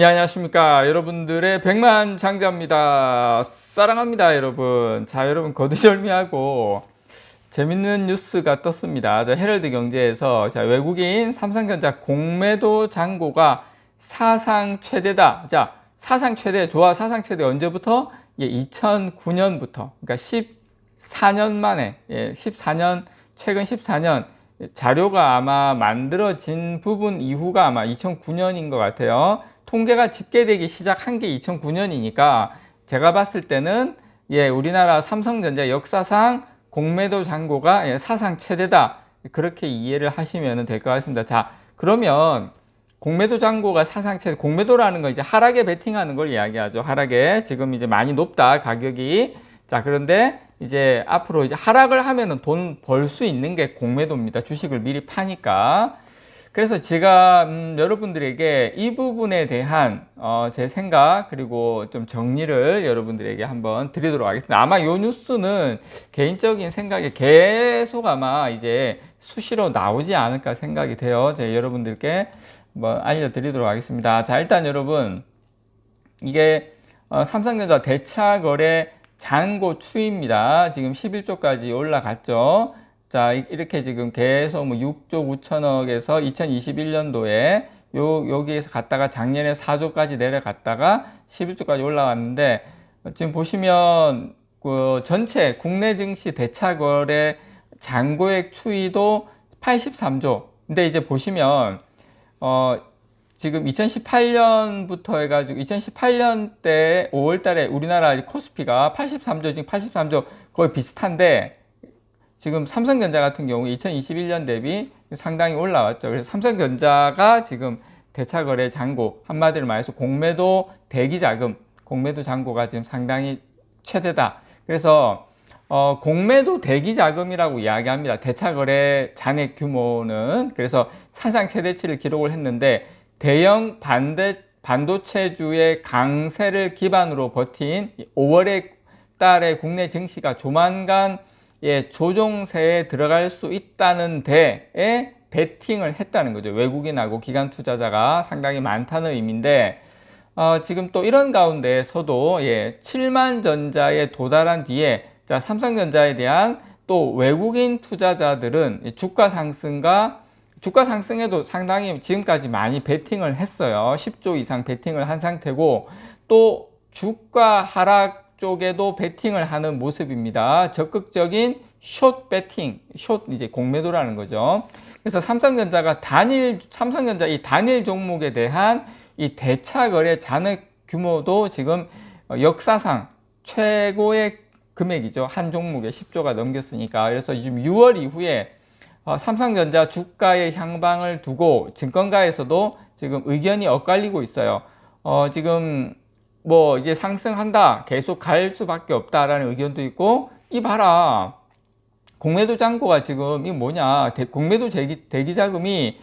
예, 안녕하십니까. 여러분들의 백만 장자입니다. 사랑합니다, 여러분. 자, 여러분, 거두절미하고 재밌는 뉴스가 떴습니다. 자, 헤럴드 경제에서 자, 외국인 삼성전자 공매도 잔고가 사상 최대다. 자, 사상 최대, 좋아, 사상 최대 언제부터? 예, 2009년부터. 그러니까 14년 만에, 예, 14년, 최근 14년 자료가 아마 만들어진 부분 이후가 아마 2009년인 것 같아요. 통계가 집계되기 시작한 게 2009년이니까 제가 봤을 때는 예, 우리나라 삼성전자 역사상 공매도 잔고가 예, 사상 최대다. 그렇게 이해를 하시면 될 것 같습니다. 자, 그러면 공매도 잔고가 사상 최대, 공매도라는 건 이제 하락에 베팅하는 걸 이야기하죠. 하락에. 지금 이제 많이 높다, 가격이. 자, 그런데 이제 앞으로 이제 하락을 하면은 돈 벌 수 있는 게 공매도입니다. 주식을 미리 파니까. 그래서 제가 음, 여러분들에게 이 부분에 대한 어, 제 생각 그리고 좀 정리를 여러분들에게 한번 드리도록 하겠습니다. 아마 이 뉴스는 개인적인 생각에 계속 아마 이제 수시로 나오지 않을까 생각이 돼요. 제가 여러분들께 뭐 알려드리도록 하겠습니다. 자 일단 여러분 이게 어, 삼성전자 대차 거래 잔고 추입니다. 지금 11조까지 올라갔죠. 자, 이렇게 지금 계속 뭐 6조 9천억에서 2021년도에 요, 여기에서 갔다가 작년에 4조까지 내려갔다가 11조까지 올라왔는데 지금 보시면 그 전체 국내 증시 대차 거래 잔고액 추이도 83조. 근데 이제 보시면 어 지금 2018년부터 해가지고 2018년 때 5월 달에 우리나라 코스피가 83조, 지금 83조 거의 비슷한데 지금 삼성전자 같은 경우 2021년 대비 상당히 올라왔죠. 그래서 삼성전자가 지금 대차거래 잔고 한마디로 말해서 공매도 대기 자금, 공매도 잔고가 지금 상당히 최대다. 그래서 어, 공매도 대기 자금이라고 이야기합니다. 대차거래 잔액 규모는 그래서 사상 최대치를 기록을 했는데 대형 반대 반도체주의 강세를 기반으로 버틴 5월의 달에 국내 증시가 조만간 예, 조종세에 들어갈 수 있다는 데에 베팅을 했다는 거죠. 외국인하고 기관 투자자가 상당히 많다는 의미인데 어, 지금 또 이런 가운데서도 예, 7만 전자에 도달한 뒤에 자, 삼성전자에 대한 또 외국인 투자자들은 주가 상승과 주가 상승에도 상당히 지금까지 많이 베팅을 했어요. 10조 이상 베팅을 한 상태고 또 주가 하락 쪽에도 베팅을 하는 모습입니다. 적극적인 숏 베팅, 숏 이제 공매도라는 거죠. 그래서 삼성전자가 단일 삼성전자 이 단일 종목에 대한 이 대차 거래 잔액 규모도 지금 역사상 최고의 금액이죠. 한 종목에 10조가 넘겼으니까. 그래서 지금 6월 이후에 어, 삼성전자 주가의 향방을 두고 증권가에서도 지금 의견이 엇갈리고 있어요. 어, 지금 뭐 이제 상승한다 계속 갈 수밖에 없다라는 의견도 있고 이 봐라. 공매도 잔고가 지금 이 뭐냐? 대, 공매도 대기, 대기 자금이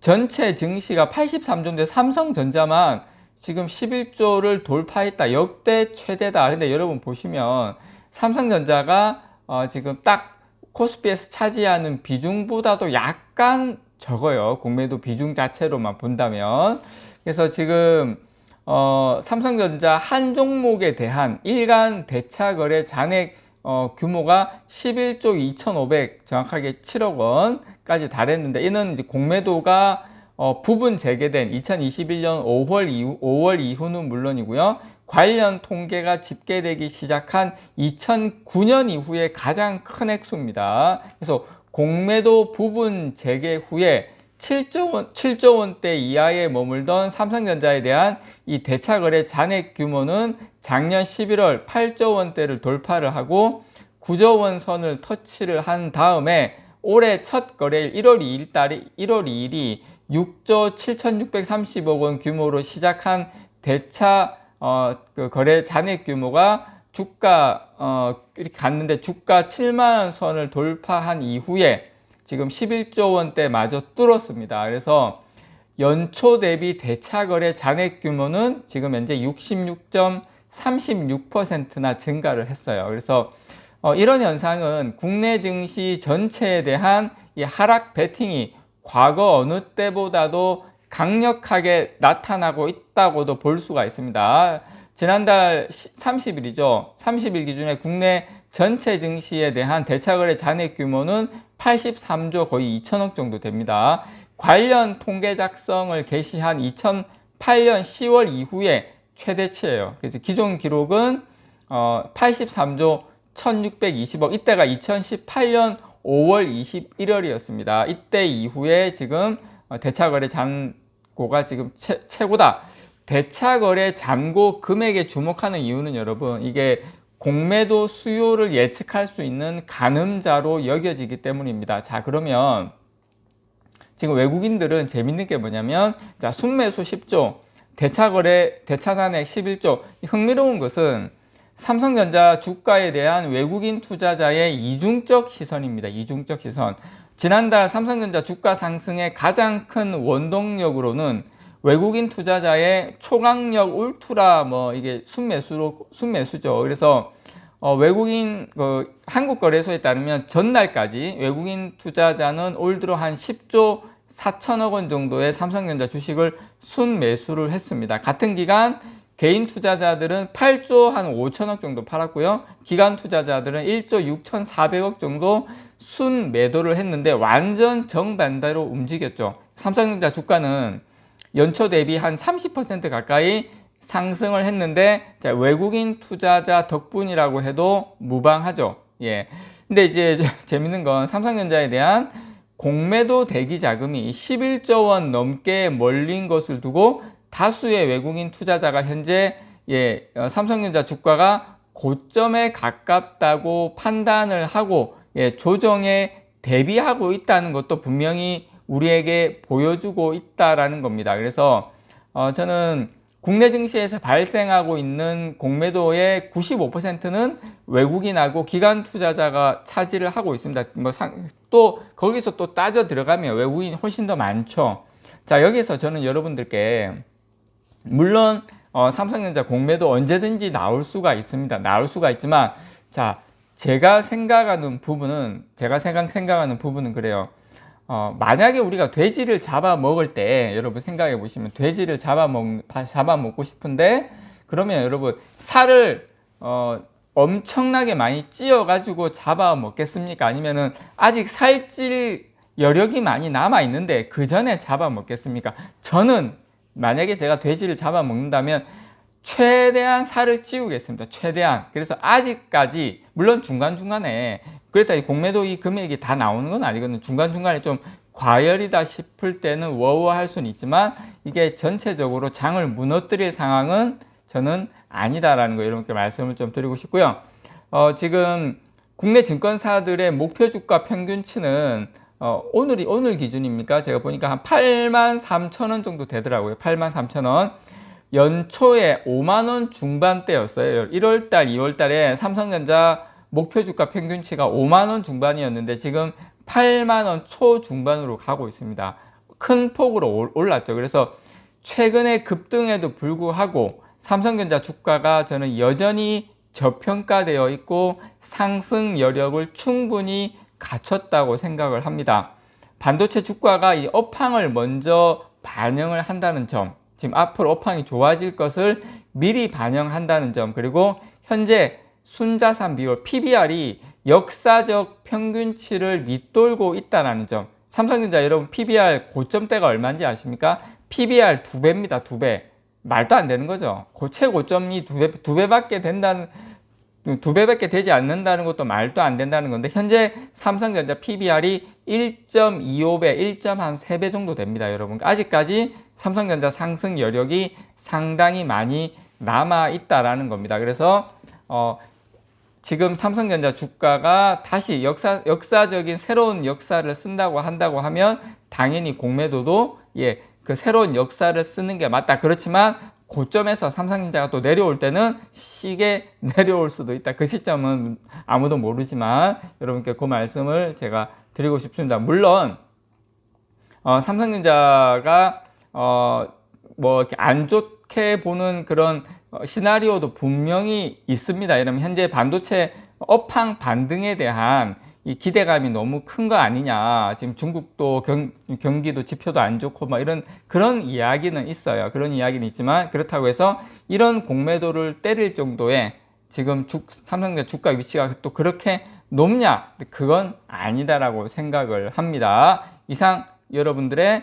전체 증시가 83조인데 삼성전자만 지금 11조를 돌파했다. 역대 최대다. 근데 여러분 보시면 삼성전자가 어, 지금 딱 코스피에서 차지하는 비중보다도 약간 적어요. 공매도 비중 자체로만 본다면. 그래서 지금 어, 삼성전자 한 종목에 대한 일간 대차 거래 잔액 어, 규모가 11조 2,500 정확하게 7억 원까지 달했는데 이는 이제 공매도가 어, 부분 재개된 2021년 5월 이후 5월 이후는 물론이고요. 관련 통계가 집계되기 시작한 2009년 이후에 가장 큰 액수입니다. 그래서 공매도 부분 재개 후에 7조, 원, 7조 원대 이하에 머물던 삼성전자에 대한 이 대차거래 잔액 규모는 작년 11월 8조 원대를 돌파를 하고 9조 원 선을 터치를 한 다음에 올해 첫 거래일 1월 2일 달이 1월 2일이 6조 7,630억 원 규모로 시작한 대차 어, 그 거래 잔액 규모가 주가 어, 이렇게 갔는데 주가 7만 원 선을 돌파한 이후에 지금 11조 원대 마저 뚫었습니다. 그래서 연초 대비 대차 거래 잔액 규모는 지금 현재 66.36%나 증가를 했어요. 그래서 어, 이런 현상은 국내 증시 전체에 대한 이 하락 베팅이 과거 어느 때보다도 강력하게 나타나고 있다고도 볼 수가 있습니다. 지난달 30일이죠. 30일 기준에 국내 전체 증시에 대한 대차거래 잔액 규모는 83조 거의 2천억 정도 됩니다. 관련 통계 작성을 개시한 2008년 10월 이후에 최대치예요. 그래서 기존 기록은 어 83조 1620억 이때가 2018년 5월 21일이었습니다. 이때 이후에 지금 어, 대차거래 잔고가 지금 최, 최고다. 대차거래 잔고 금액에 주목하는 이유는 여러분 이게 공매도 수요를 예측할 수 있는 가늠자로 여겨지기 때문입니다. 자 그러면 지금 외국인들은 재밌는 게 뭐냐면 자 순매수 10조 대차거래 대차잔액 11조 흥미로운 것은 삼성전자 주가에 대한 외국인 투자자의 이중적 시선입니다. 이중적 시선. 지난달 삼성전자 주가 상승의 가장 큰 원동력으로는 외국인 투자자의 초강력 울트라 뭐 이게 순매수로 순매수죠. 그래서 어, 외국인 그 한국 거래소에 따르면 전날까지 외국인 투자자는 올 들어 한 10조 4천억 원 정도의 삼성전자 주식을 순매수를 했습니다. 같은 기간 개인 투자자들은 8조 한 5천억 정도 팔았고요. 기관 투자자들은 1조 6천4백억 정도 순매도를 했는데 완전 정반대로 움직였죠. 삼성전자 주가는 연초 대비 한 30% 가까이 상승을 했는데 자, 외국인 투자자 덕분이라고 해도 무방하죠. 예. 근데 이제 재밌는 건 삼성전자에 대한 공매도 대기 자금이 11조 원 넘게 몰린 것을 두고 다수의 외국인 투자자가 현재 예, 어, 삼성전자 주가가 고점에 가깝다고 판단을 하고 예, 조정에 대비하고 있다는 것도 분명히 우리에게 보여주고 있다라는 겁니다. 그래서 어, 저는 국내 증시에서 발생하고 있는 공매도의 95%는 외국인하고 기관 투자자가 차지를 하고 있습니다. 뭐 상, 또 거기서 또 따져 들어가면 외국인 훨씬 더 많죠. 자 여기서 저는 여러분들께 물론 어, 삼성전자 공매도 언제든지 나올 수가 있습니다. 나올 수가 있지만 자 제가 생각하는 부분은 제가 생각 생각하는 부분은 그래요. 어, 만약에 우리가 돼지를 잡아 먹을 때 여러분 생각해 보시면 돼지를 잡아 먹 잡아 먹고 싶은데 그러면 여러분 살을 어, 엄청나게 많이 찌어 가지고 잡아 먹겠습니까? 아니면은 아직 살찔 여력이 많이 남아 있는데 그 전에 잡아 먹겠습니까? 저는 만약에 제가 돼지를 잡아 먹는다면 최대한 살을 찌우겠습니다. 최대한. 그래서 아직까지 물론 중간중간에 그렇다 이 공매도 이 금액이 다 나오는 건 아니거든요. 중간중간에 좀 과열이다 싶을 때는 워워할 수는 있지만 이게 전체적으로 장을 무너뜨릴 상황은 저는 아니다라는 거 여러분께 말씀을 좀 드리고 싶고요. 어, 지금 국내 증권사들의 목표 주가 평균치는 어, 오늘이 오늘 기준입니까? 제가 보니까 한 8만 3천 원 정도 되더라고요. 8만 3천 원. 연초에 5만 원 중반대였어요. 1월 달, 2월 달에 삼성전자 목표 주가 평균치가 5만 원 중반이었는데 지금 8만 원 초중반으로 가고 있습니다. 큰 폭으로 올랐죠. 그래서 최근에 급등에도 불구하고 삼성전자 주가가 저는 여전히 저평가되어 있고 상승 여력을 충분히 갖췄다고 생각을 합니다. 반도체 주가가 이 업황을 먼저 반영을 한다는 점, 지금 앞으로 업황이 좋아질 것을 미리 반영한다는 점, 그리고 현재 순자산 비율 PBR이 역사적 평균치를 밑돌고 있다는 점. 삼성전자 여러분 PBR 고점대가 얼마인지 아십니까? PBR 두 배입니다. 두 배. 말도 안 되는 거죠. 고 최고점이 두 배, 두 배밖에 된다는 두 배밖에 되지 않는다는 것도 말도 안 된다는 건데 현재 삼성전자 PBR이 1.25배, 1.3배 정도 됩니다, 여러분. 아직까지 삼성전자 상승 여력이 상당히 많이 남아 있다라는 겁니다. 그래서 어, 지금 삼성전자 주가가 다시 역사 역사적인 새로운 역사를 쓴다고 한다고 하면 당연히 공매도도 예, 그 새로운 역사를 쓰는 게 맞다. 그렇지만 고점에서 삼성전자가 또 내려올 때는 시계 내려올 수도 있다. 그 시점은 아무도 모르지만 여러분께 그 말씀을 제가 드리고 싶습니다. 물론 어, 삼성전자가 어, 뭐 이렇게 안 좋게 보는 그런 시나리오도 분명히 있습니다. 이러면 현재 반도체 업황 반등에 대한 이 기대감이 너무 큰 거 아니냐. 지금 중국도 경, 경기도 지표도 안 좋고 막 이런 그런 이야기는 있어요. 그런 이야기는 있지만 그렇다고 해서 이런 공매도를 때릴 정도의 지금 주, 삼성전자 주가 위치가 또 그렇게 높냐? 그건 아니다라고 생각을 합니다. 이상 여러분들의